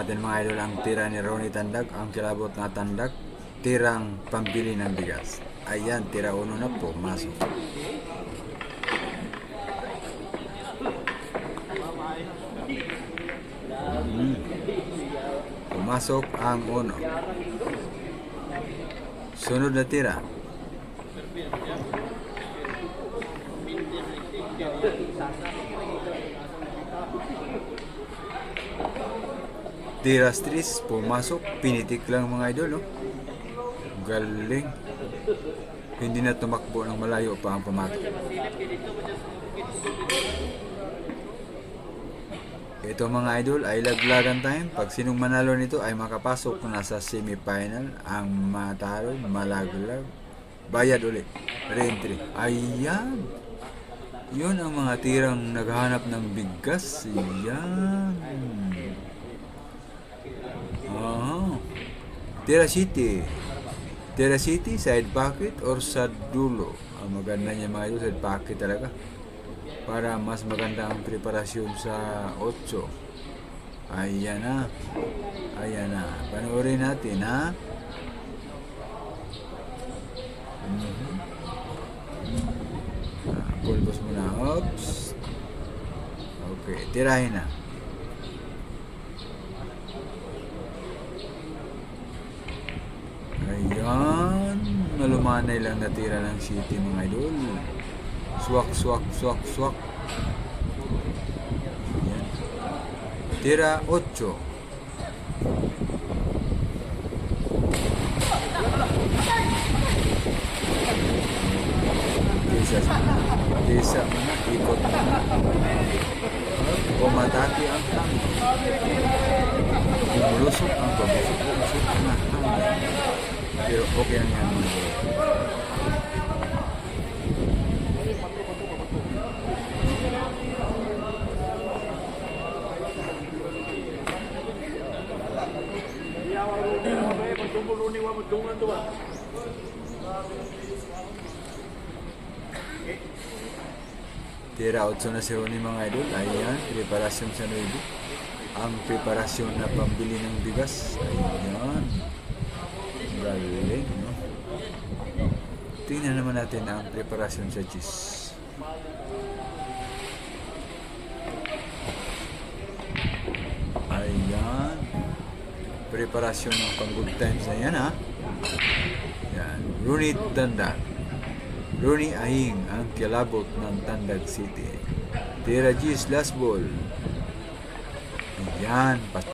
natin mga idol ang tira ni Ronnie Tandag, ang kilabot na Tandag, tirang pambili ng bigas. Ayan, tira uno na po, masok. Hmm. Pumasok ang uno. Sunod na tira. Tiras tris, pumasok, pinitik lang mga idol, oh. Galing. Hindi na tumakbo ng malayo pa ang pumatok. Ito mga idol ay laglagan time. Pag sinong manalo nito ay makapasok na sa semifinal. Ang matalo, malaglag. Bayad ulit. Re-entry. Ayan. Yun ang mga tirang naghahanap ng bigas. Ayan. Tira City, side pocket or sa dulo. Ang maganda niya mga idol, side pocket talaga. Para mas maganda ang preparasyon sa 8. Ayan na. Ayan na. Panoorin natin ha. Mhm. Ah, pulbos muna. Oops. Okay, tirahin na. Ayan. Nalumanay lang natira ng city mga idol. Swak, swak, swak, swak. Ayan. Tira 8. Tisa, tisa mana, ikot mana. Pumatati ang tango. Bumulusok ang pabusok-busok na hangin. Pero okay lang yan mga idol. Tira 8 na si Ronnie mga idol. Ayan, preparasyon sa Nuevo. Ang preparasyon na pambili ng bigas. Ayan. Galing, no? Tingnan naman natin ang preparasyon sa cheese. Ayan. Preparasyon ng pang good times na yan, ha? Yan. Rooney Tandag. Rooney Ahing ang kilabot ng Tandag City. Tira G's last ball. Ayan. Pas